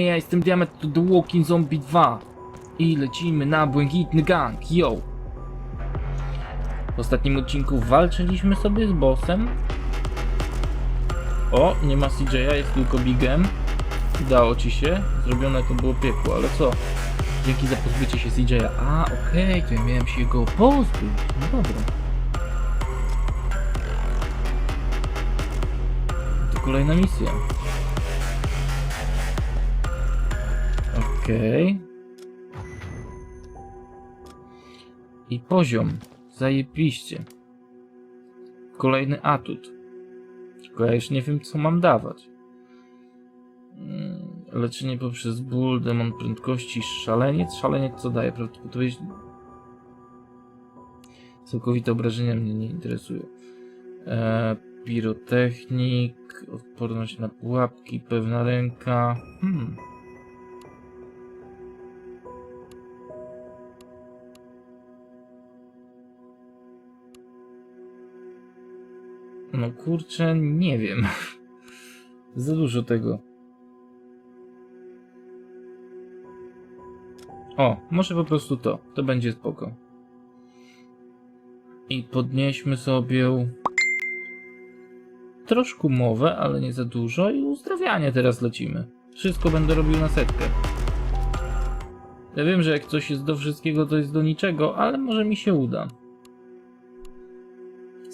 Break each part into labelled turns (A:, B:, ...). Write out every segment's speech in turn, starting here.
A: ja jestem Diament to The Walking Zombie 2 i lecimy na błękitny gang, yo! W ostatnim odcinku walczyliśmy sobie z bossem. O, nie ma CJ'a, jest tylko Bigem. Udało ci się, zrobione to było piekło, ale co? Dzięki za pozbycie się CJ'a. A, okej, to ja miałem się go pozbyć, no dobra. To kolejna misja. Okej. I poziom. Zajebiście. Kolejny atut. Tylko ja już nie wiem, co mam dawać. Mm, Leczenie poprzez ból, demon prędkości, szaleniec. Szaleniec co daje? Prawdopodobnie całkowite obrażenia mnie nie interesują. E, pirotechnik, odporność na pułapki, pewna ręka. Hmm. No kurczę, nie wiem. Za dużo tego. O, może po prostu to. To będzie spoko. I podnieśmy sobie troszkę mowę, ale nie za dużo i uzdrawianie teraz lecimy. Wszystko będę robił na setkę. Ja wiem, że jak coś jest do wszystkiego, to jest do niczego, ale może mi się uda.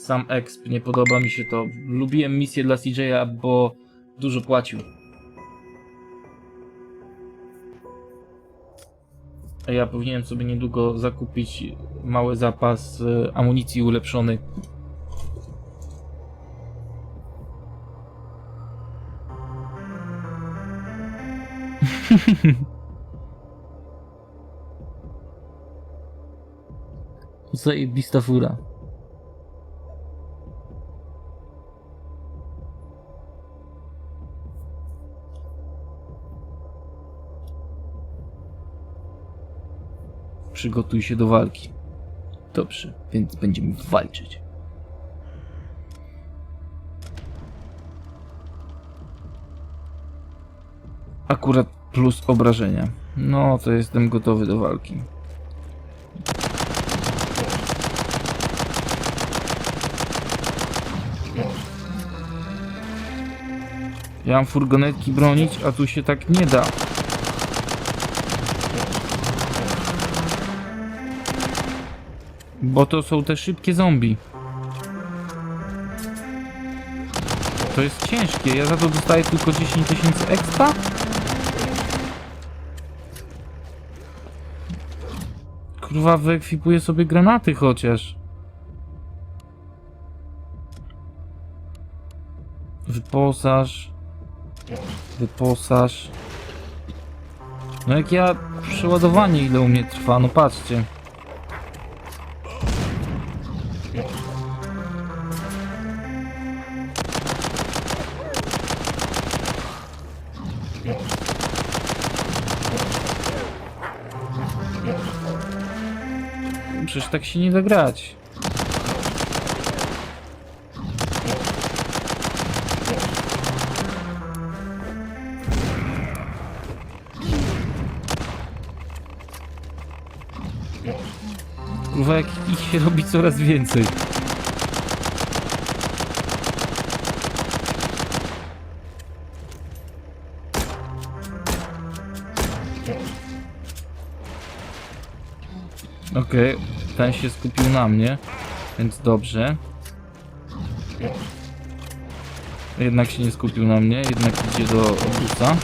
A: Sam exp, nie podoba mi się to. Lubiłem misję dla CJ'a, bo dużo płacił. Ja powinienem sobie niedługo zakupić mały zapas e, amunicji ulepszonej. Zajebista fura. Przygotuj się do walki. Dobrze, więc będziemy walczyć. Akurat plus obrażenia. No, to jestem gotowy do walki. Ja mam furgonetki bronić, a tu się tak nie da. Bo to są te szybkie zombie. To jest ciężkie, ja za to dostaję tylko 10 tysięcy expa? Kurwa, wyekwipuję sobie granaty chociaż. Wyposaż. Wyposaż. No jak ja przeładowanie ile u mnie trwa, no patrzcie. Tak się nie da grać. Kurwa, jak ich się robi coraz więcej. Okej, ten się skupił na mnie, więc dobrze. Jednak się nie skupił na mnie, jednak idzie do obusa.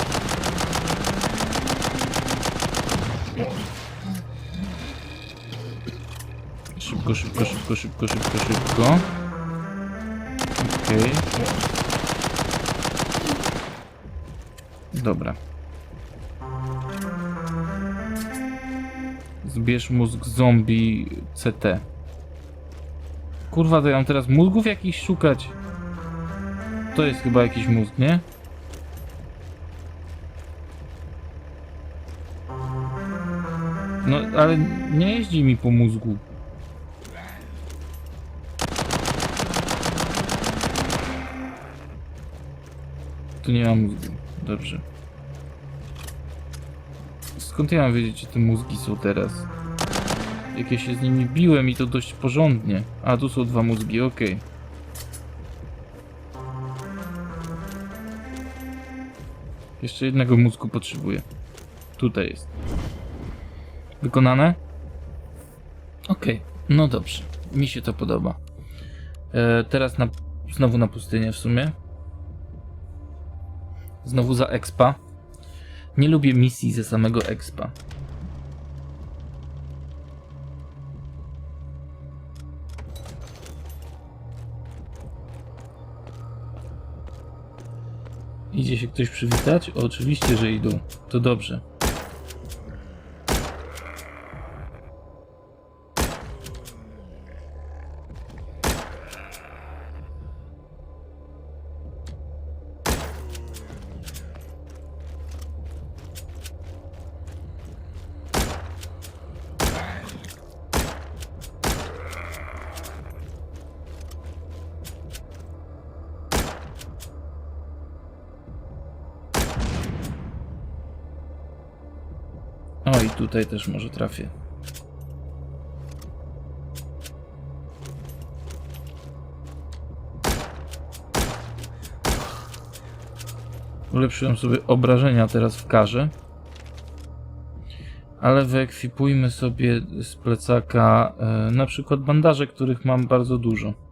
A: Szybko, szybko, szybko, szybko, szybko, szybko. Okej. Dobra. Zbierz mózg zombie CT. Kurwa, to ja mam teraz mózgów jakichś szukać. To jest chyba jakiś mózg, nie? No, ale nie jeździ mi po mózgu. Tu nie ma mózgu. Dobrze. Skąd ja mam wiedzieć, gdzie te mózgi są teraz? Jak ja się z nimi biłem i to dość porządnie. A, tu są dwa mózgi, okej. Jeszcze jednego mózgu potrzebuję. Tutaj jest. Wykonane? Okej, no dobrze. Mi się to podoba. E, teraz na, znowu na pustynię w sumie. Znowu za expa. Nie lubię misji ze samego expa. Idzie się ktoś przywitać? O, oczywiście, że idą. To dobrze. I tutaj też może trafię. Ulepszyłem sobie obrażenia teraz w karze. Ale wyekwipujmy sobie z plecaka e, na przykład bandaże, których mam bardzo dużo.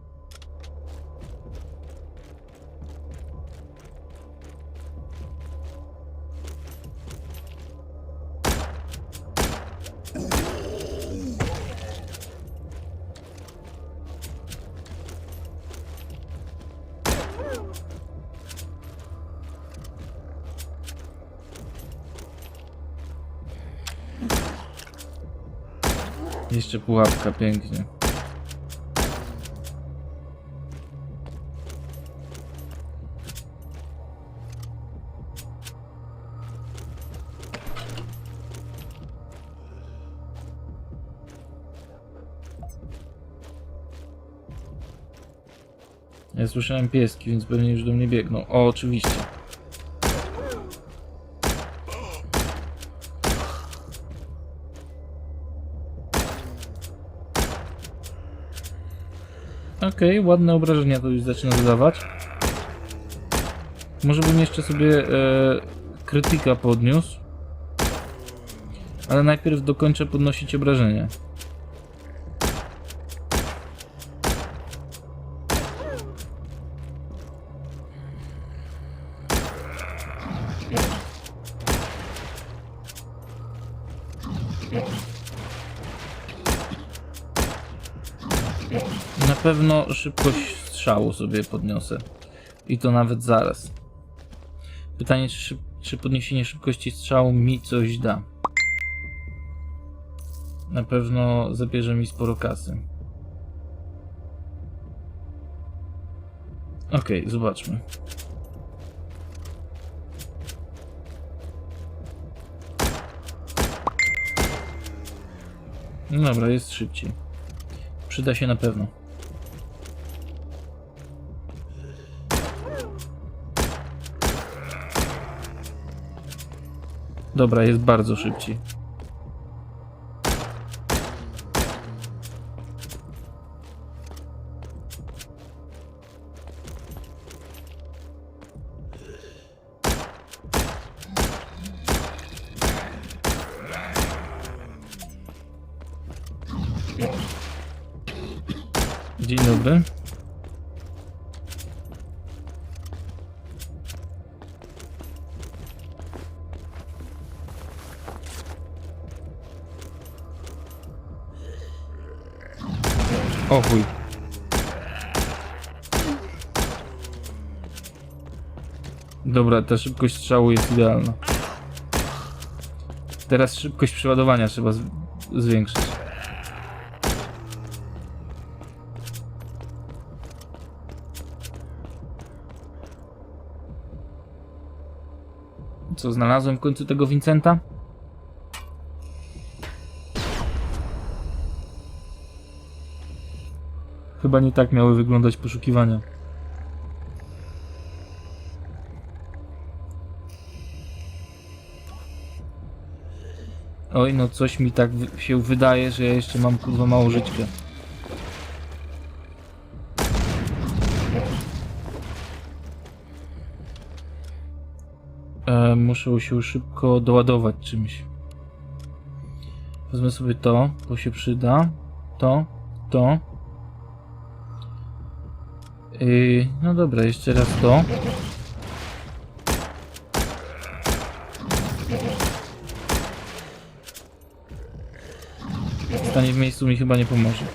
A: Jeszcze pułapka, pięknie. Ja słyszałem pieski, więc pewnie już do mnie biegną. O, oczywiście. Okej, ładne obrażenia to już zaczyna dodawać. Może bym jeszcze sobie e, krytyka podniósł. Ale najpierw dokończę podnosić obrażenia. Na pewno szybkość strzału sobie podniosę. I to nawet zaraz. Pytanie, czy, czy podniesienie szybkości strzału mi coś da. Na pewno zabierze mi sporo kasy. Okej, zobaczmy. No dobra, jest szybciej. Przyda się na pewno. Dobra, jest bardzo szybciej. Dzień dobry. Chuj. Dobra, ta szybkość strzału jest idealna. Teraz szybkość przeładowania trzeba zwiększyć. Co, znalazłem w końcu tego Vincenta? Chyba nie tak miały wyglądać poszukiwania. Oj, no coś mi tak się wydaje, że ja jeszcze mam kurwa mało żyćka. E, muszę się szybko doładować czymś. Wezmę sobie to, bo się przyda. To, to. Yy, no dobra, jeszcze raz to. Stanie w miejscu mi chyba nie pomoże.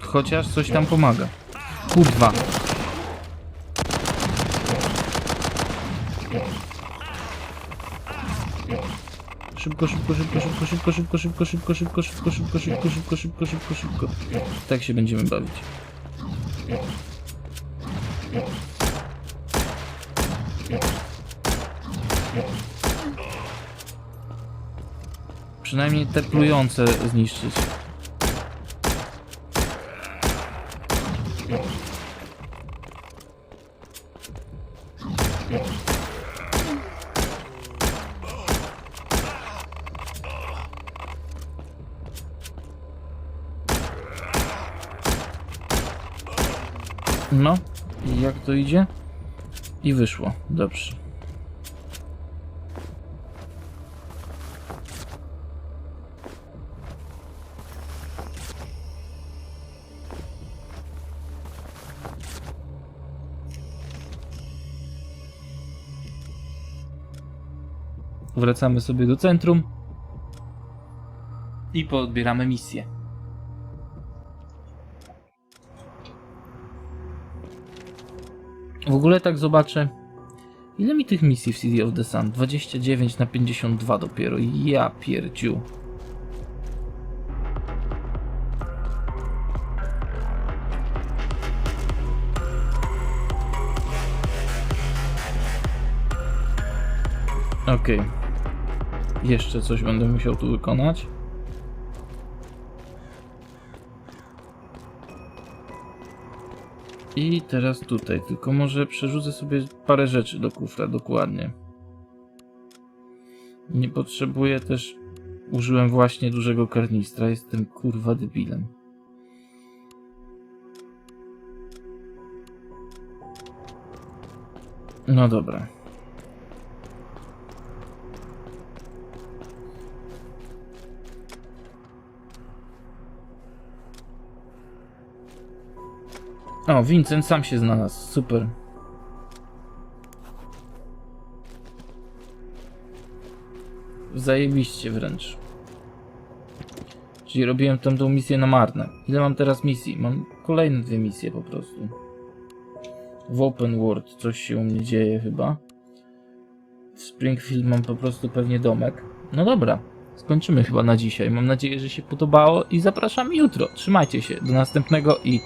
A: Chociaż coś tam pomaga. Kurwa. Szybko, szybko, szybko, szybko, szybko, szybko, szybko, szybko, szybko, szybko, szybko, szybko, szybko, szybko, szybko, szybko. Tak się będziemy bawić. Przynajmniej te plujące zniszczyć. No, i jak to idzie? I wyszło. Dobrze. Wracamy sobie do centrum i podbieramy misję. W ogóle tak zobaczę. Ile mi tych misji w City of the Sun? 29 na 52 dopiero. Ja pierdziu. Okej. Jeszcze coś będę musiał tu wykonać. I teraz tutaj, tylko może przerzucę sobie parę rzeczy do kufra, dokładnie. Nie potrzebuję też... Użyłem właśnie dużego karnistra, jestem kurwa debilem. No dobra. O, Vincent sam się znalazł. Super. Zajebiście wręcz. Czyli robiłem tamtą misję na marne. Ile mam teraz misji? Mam kolejne dwie misje po prostu. W Open World coś się u mnie dzieje chyba. W Springfield mam po prostu pewnie domek. No dobra, skończymy chyba na dzisiaj. Mam nadzieję, że się podobało i zapraszam jutro. Trzymajcie się. Do następnego i